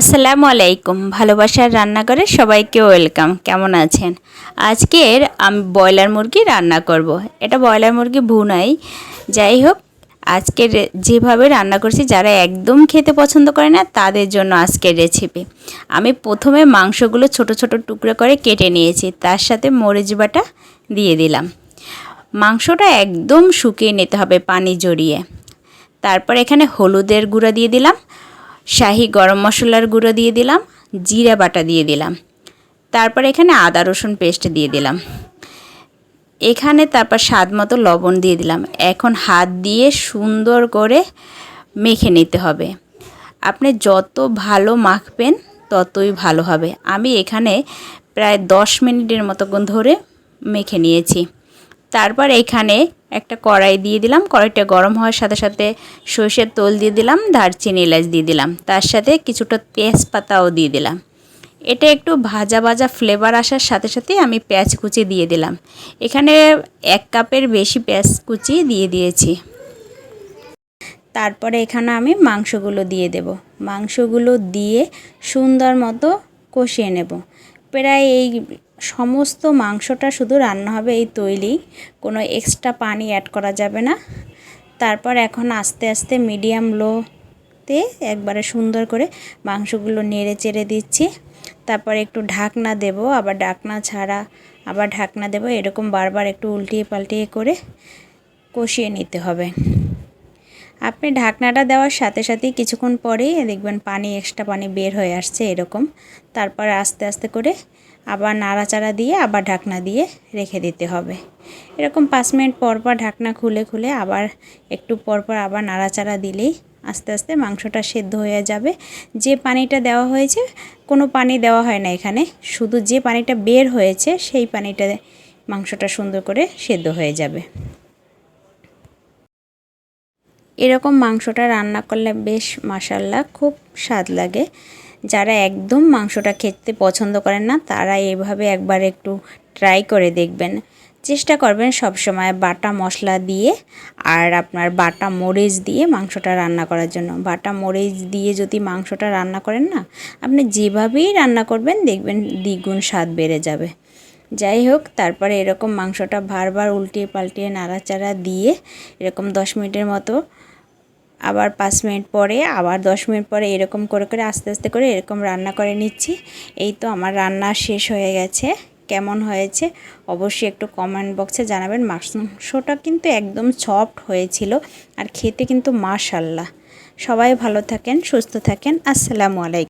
আসসালামু আলাইকুম, ভালোবাসার রান্নাঘরে সবাইকে ওয়েলকাম। কেমন আছেন? আজকের আমি ব্রয়লার মুরগি রান্না করব। এটা ব্রয়লার মুরগি ভুনাই যাই হোক, আজকের যেভাবে রান্না করছি, যারা একদম খেতে পছন্দ করে না, তাদের জন্য আজকের রেসিপি আমি প্রথমে মাংসগুলো ছোট ছোট টুকরো করে কেটে নিয়েছি। তার সাথে মরিচ বাটা দিয়ে দিলাম। মাংসটা একদম শুকিয়ে নিতে হবে পানি জড়িয়ে। তারপর এখানে হলুদের গুঁড়ো দিয়ে দিলাম। শাহি গরম মশলার গুঁড়ো দিয়ে দিলাম, জিরা বাটা দিয়ে দিলাম। তারপর এখানে আদা, রসুন পেস্ট দিয়ে দিলাম। এখানে তারপর স্বাদ মতো লবণ দিয়ে দিলাম। এখন হাত দিয়ে সুন্দর করে মেখে নিতে হবে। আপনি যত ভালো মাখবেন, ততই ভালো হবে। আমি এখানে প্রায় দশ মিনিটের মতো ধরে মেখে নিয়েছি। তারপর এখানে একটা কড়াই দিয়ে দিলাম। কড়াইটা গরম হওয়ার সাথে সাথে সর্ষের তেল দিয়ে দিলাম, দারচিনি এলাচ দিয়ে দিলাম। তার সাথে কিছুটা তেজপাতাও দিয়ে দিলাম। এটা একটু ভাজা ভাজা ফ্লেভার আসার সাথে সাথে আমি পেঁয়াজ কুচি দিয়ে দিলাম। এখানে এক কাপের বেশি পেঁয়াজ কুচি দিয়ে দিয়েছি। তারপরে এখানে আমি মাংসগুলো দিয়ে দেব। মাংসগুলো দিয়ে সুন্দর মতো কষিয়ে নেব। প্রায় এই সমস্ত মাংসটা শুধু রান্না হবে এই তৈলি। কোনো এক্সট্রা পানি অ্যাড করা যাবে না। তারপর এখন আস্তে আস্তে মিডিয়াম লোতে একবারে সুন্দর করে মাংসগুলো নেড়ে চেড়ে দিচ্ছি। তারপর একটু ঢাকনা দেব, আবার ঢাকনা ছাড়া আবার ঢাকনা দেব। এরকম বারবার একটু উল্টিয়ে পাল্টিয়ে করে কষিয়ে নিতে হবে। আপনি ঢাকনাটা দেওয়ার সাথে সাথেই কিছুক্ষণ পরেই দেখবেন পানি এক্সট্রা পানি বের হয়ে আসছে এরকম। তারপর আস্তে আস্তে করে আবার নাড়াচাড়া দিয়ে, আবার ঢাকনা দিয়ে রেখে দিতে হবে। এরকম পাঁচ মিনিট পর পর ঢাকনা খুলে খুলে আবার একটু পর পর আবার নাড়াচাড়া দিলেই আস্তে আস্তে মাংসটা সেদ্ধ হয়ে যাবে। যে পানিটা দেওয়া হয়েছে, কোনো পানি দেওয়া হয় না এখানে। শুধু যে পানিটা বের হয়েছে, সেই পানিটা মাংসটা সুন্দর করে সেদ্ধ হয়ে যাবে। এরকম মাংসটা রান্না করলে বেশ মাসাল্লাহ খুব স্বাদ লাগে। যারা একদম মাংসটা খেতে পছন্দ করেন না, তারা এভাবে একবার একটু ট্রাই করে দেখবেন। চেষ্টা করবেন সব সময় বাটা মশলা দিয়ে আর আপনার বাটা মরিচ দিয়ে মাংসটা রান্না করার জন্য। বাটা মরিচ দিয়ে যদি মাংসটা রান্না করেন না, আপনি যেভাবেই রান্না করবেন দেখবেন দ্বিগুণ স্বাদ বেড়ে যাবে। যাই হোক, তারপরে এরকম মাংসটা বারবার উল্টিয়ে পাল্টিয়ে নাড়াচাড়া দিয়ে এরকম দশ মিনিটের মতো আবার পাঁচ মিনিট পরে, আবার দশ মিনিট পরে এরকম করে করে, আস্তে আস্তে করে এরকম রান্না করে নিচ্ছি। এই তো আমার রান্না শেষ হয়ে গেছে। কেমন হয়েছে অবশ্যই একটু কমেন্ট বক্সে জানাবেন। মাংসটা কিন্তু একদম সফট হয়েছিল আর খেতে কিন্তু মাশাল্লাহ। সবাই ভালো থাকেন, সুস্থ থাকেন। আসসালামু আলাইকুম।